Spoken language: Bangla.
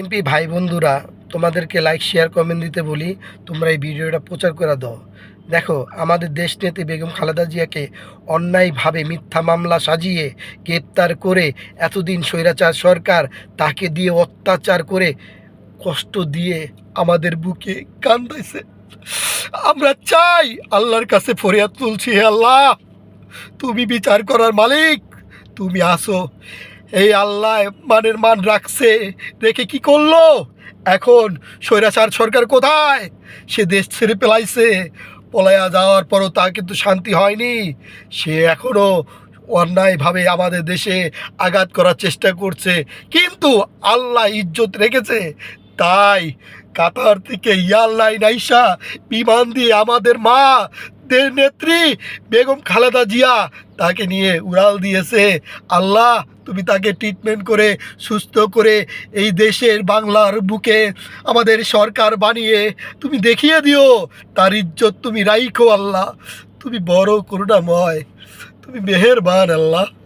এমপি ভাই বন্ধুরা তোমাদেরকে লাইক শেয়ার কমেন্ট দিতে বলি, তোমরা এই ভিডিওটা প্রচার করে দাও। দেখো, আমাদের দেশ নেত্রী বেগম খালেদা জিয়াকে অন্যায়ভাবে মিথ্যা মামলা সাজিয়ে গ্রেপ্তার করে এতদিন স্বৈরাচার সরকার তাকে দিয়ে অত্যাচার করে কষ্ট দিয়ে আমাদের বুকে কান্দাইছে। আমরা চাই আল্লাহর কাছে ফরিয়াদ তুলছি, হে আল্লাহ। তুমি বিচার করার মালিক, তুমি আসো। এই আল্লাহ মানের মান রাখছে। রেখে কি করল? এখন স্বৈরাচার সরকার কোথায়? সে দেশ ছেড়ে পেলাইছে। পলায়া যাওয়ার পরও তা কিন্তু শান্তি হয়নি। সে এখনও অন্যায়ভাবে আমাদের দেশে আঘাত করার চেষ্টা করছে। কিন্তু আল্লাহ ইজ্জত রেখেছে। তাই কাতার থেকে ইয়াল্লাই নাইসা বিমান দিয়ে আমাদের মা নেত্রী বেগম খালেদা জিয়া তাকে নিয়ে উড়াল দিয়েছে। আল্লাহ, তুমি তাকে ট্রিটমেন্ট করে, সুস্থ করে এই দেশের বাংলার বুকে আমাদের সরকার বানিয়ে তুমি দেখিয়ে দিও। তার ইজ্জত তুমি রাইখো আল্লাহ। তুমি বড় করুণাময়। তুমি মেহেরবান আল্লাহ।